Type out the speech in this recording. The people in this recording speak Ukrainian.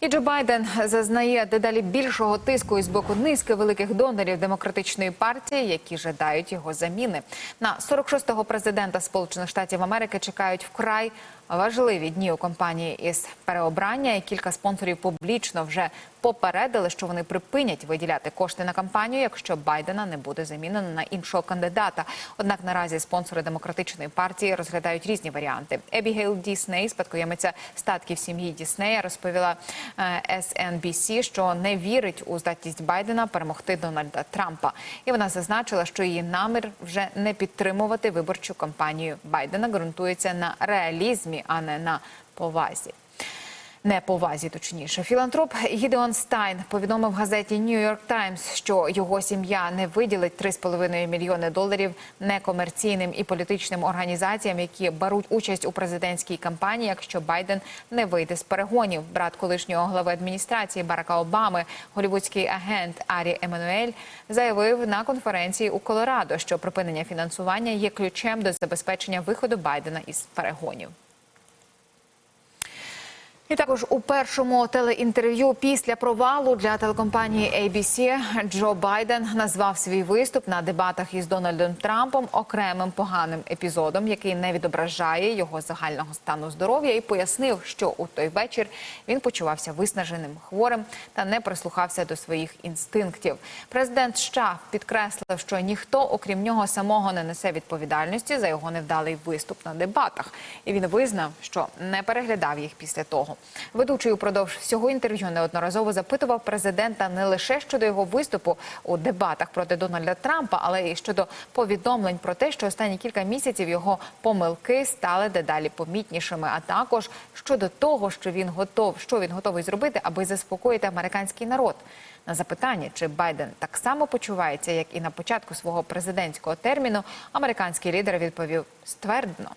І Джо Байден зазнає дедалі більшого тиску із боку низки великих донорів демократичної партії, які жадають його заміни. На 46-го президента Сполучених Штатів Америки чекають вкрай важливі дні у компанії із переобрання. І кілька спонсорів публічно вже попередили, що вони припинять виділяти кошти на кампанію, якщо Байдена не буде замінено на іншого кандидата. Однак наразі спонсори демократичної партії розглядають різні варіанти. Ебігейл Дісней, спадкоємиця статків сім'ї Діснея, розповіла е, SNBC, що не вірить у здатність Байдена перемогти Дональда Трампа. І вона зазначила, що її намір вже не підтримувати виборчу кампанію Байдена ґрунтується на реалізмі, а не на повазі. Не повазі, точніше, філантроп Гідеон Стайн повідомив газеті New York Times, що його сім'я не виділить 3,5 мільйони доларів некомерційним і політичним організаціям, які беруть участь у президентській кампанії, якщо Байден не вийде з перегонів. Брат колишнього глави адміністрації Барака Обами, голівудський агент Арі Еммануель, заявив на конференції у Колорадо, що припинення фінансування є ключем до забезпечення виходу Байдена із перегонів. І також у першому телеінтерв'ю після провалу для телекомпанії ABC Джо Байден назвав свій виступ на дебатах із Дональдом Трампом окремим поганим епізодом, який не відображає його загального стану здоров'я, і пояснив, що у той вечір він почувався виснаженим, хворим та не прислухався до своїх інстинктів. Президент США підкреслив, що ніхто, окрім нього самого, не несе відповідальності за його невдалий виступ на дебатах, і він визнав, що не переглядав їх після того. Ведучий упродовж всього інтерв'ю неодноразово запитував президента не лише щодо його виступу у дебатах проти Дональда Трампа, але й щодо повідомлень про те, що останні кілька місяців його помилки стали дедалі помітнішими, а також щодо того, що він готов, що він готовий зробити, аби заспокоїти американський народ. На запитання, чи Байден так само почувається, як і на початку свого президентського терміну, американський лідер відповів ствердно.